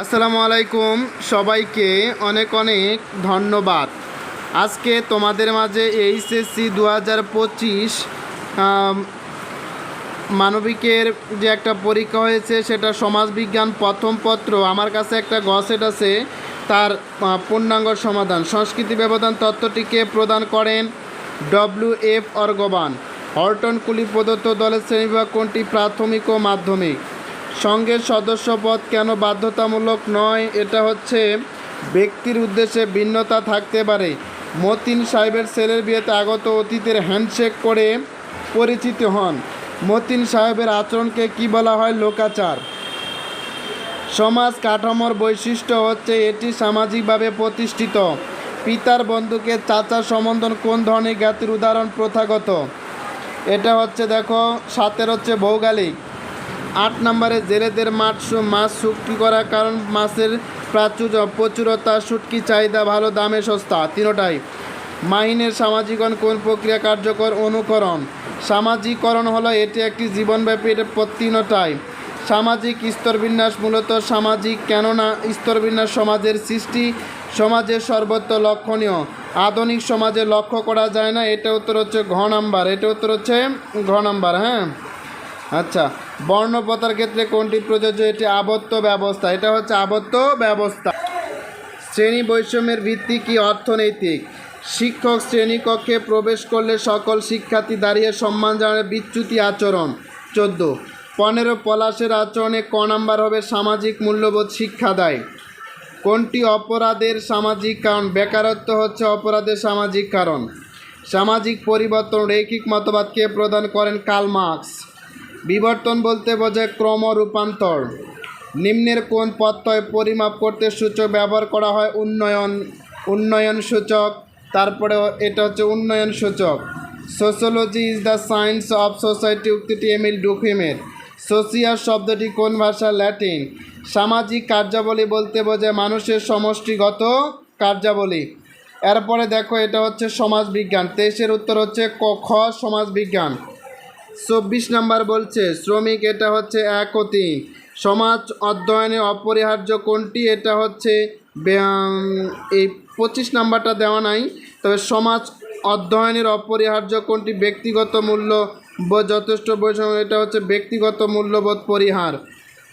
আসসালামু আলাইকুম সবাইকে অনেক অনেক ধন্যবাদ। আজকে তোমাদের মাঝে এইচএসসি দু হাজার পঁচিশ মানবিকের যে একটা পরীক্ষা হয়েছে সেটা সমাজবিজ্ঞান প্রথম পত্র। আমার কাছে একটা গসেট আছে, তার পূর্ণাঙ্গ সমাধান। সংস্কৃতি ব্যবধান তত্ত্বটিকে প্রদান করেন ডব্লিউ এফ অর্গবান। হর্টন কুলি প্রদত্ত দলের শ্রেণীবিভাগ কোনটি? প্রাথমিক ও মাধ্যমিক। সঙ্গের সদস্যপদ কেন বাধ্যতামূলক নয়? এটা হচ্ছে ব্যক্তির উদ্দেশ্যে ভিন্নতা থাকতে পারে। মতিন সাহেবের ছেলের বিয়েতে আগত অতীতের হ্যান্ডশেক করে পরিচিত হন। মতিন সাহেবের আচরণকে কি বলা হয় লোকাচার? সমাজ কাঠামোর বৈশিষ্ট্য হচ্ছে এটি সামাজিকভাবে প্রতিষ্ঠিত। পিতার বন্ধুকে চাচা সম্বন্ধন কোন ধরনের জ্ঞাতির উদাহরণ প্রথাগত? এটা হচ্ছে দেখো, সাতের হচ্ছে ভৌগোলিক। আট নম্বরে জেলেদের মাছ মাছ শুটকি করার কারণ মাছের প্রাচুর্য, প্রচুরতা শুটকি চাহিদা, ভালো দামে সস্তা। তিনোটাই। মাহিনের সামাজিকরণ কোন প্রক্রিয়া কার্যকর? অনুকরণ। সামাজিকরণ হলো এটি একটি জীবনব্যাপী এটা সামাজিক স্তরবিন্যাস মূলত সামাজিক, কেননা স্তরবিন্যাস সমাজের সৃষ্টি সমাজের সর্বত্র লক্ষণীয়। আধুনিক সমাজে লক্ষ্য করা যায় না, এটা উত্তর হচ্ছে ঘ নাম্বার। এটা উত্তর হচ্ছে ঘ নাম্বার হ্যাঁ? আচ্ছা। বর্ণপতার ক্ষেত্রে কোনটি প্রযোজ্য? এটি আবদ্ধ ব্যবস্থা। এটা হচ্ছে আবদ্ধ ব্যবস্থা। শ্রেণি বৈষম্যের ভিত্তি কি? অর্থনৈতিক। শিক্ষক শ্রেণীকক্ষে প্রবেশ করলে সকল শিক্ষার্থী দাঁড়িয়ে সম্মান জানায় বিচ্যুতি আচরণ। চোদ্দ। পনেরো, পলাশের আচরণে ক নাম্বার হবে সামাজিক মূল্যবোধ শিক্ষা দেয়। কোনটি অপরাধের সামাজিক কারণ? বেকারত্ব হচ্ছে অপরাধের সামাজিক কারণ। সামাজিক পরিবর্তন, রৈখিক মতবাদকে প্রদান করেন কার্ল মার্কস। বিবর্তন বলতে বোঝায় ক্রম রূপান্তর নিম্নের কোন প্রত্যয় পরিমাপ করতে সূচক ব্যবহার করা হয়? উন্নয়ন উন্নয়ন সূচক। তারপরে এটা হচ্ছে উন্নয়ন সূচক। Sociology is the science of society উক্তিটি এমিল ডুফিমের। সোসিয়াল শব্দটি কোন ভাষা ল্যাটিন। সামাজিক কার্যাবলী বলতে বোঝায় মানুষের সমষ্টিগত কার্যাবলী। এরপরে দেখো এটা হচ্ছে সমাজবিজ্ঞান। তেইশের উত্তর হচ্ছে ক, খ, সমাজবিজ্ঞান। চব্বিশ নাম্বার বলছে, শ্রমিক, এটা হচ্ছে এক ও তিন সমাজ অধ্যয়নে অপরিহার্য কোনটি? এটা হচ্ছে এই পঁচিশ নাম্বারটা দেওয়া নাই, তবে সমাজ অধ্যয়নের অপরিহার্য কোনটি? ব্যক্তিগত মূল্য যথেষ্ট বৈষম্য, এটা হচ্ছে ব্যক্তিগত মূল্যবোধ পরিহার।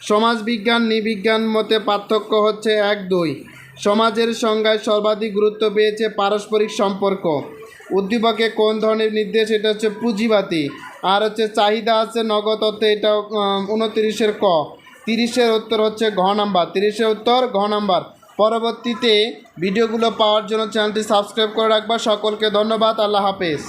সমাজবিজ্ঞান, নিবিজ্ঞান মতে পার্থক্য হচ্ছে এক দুই। সমাজের সংজ্ঞায় সর্বাধিক গুরুত্ব পেয়েছে পারস্পরিক সম্পর্ক। উদ্দীপকে কোন ধরনের নির্দেশ? এটা হচ্ছে পুঁজিবাতি আর হচ্ছে চাহিদা আছে নগদ অর্থে, এটা উনতিরিশের ক। তিরিশের উত্তর হচ্ছে ঘ নাম্বার। তিরিশের উত্তর, ঘ নাম্বার। পরবর্তীতে ভিডিওগুলো পাওয়ার জন্য চ্যানেলটি সাবস্ক্রাইব করে রাখবা। সকলকে ধন্যবাদ। আল্লাহ হাফেজ।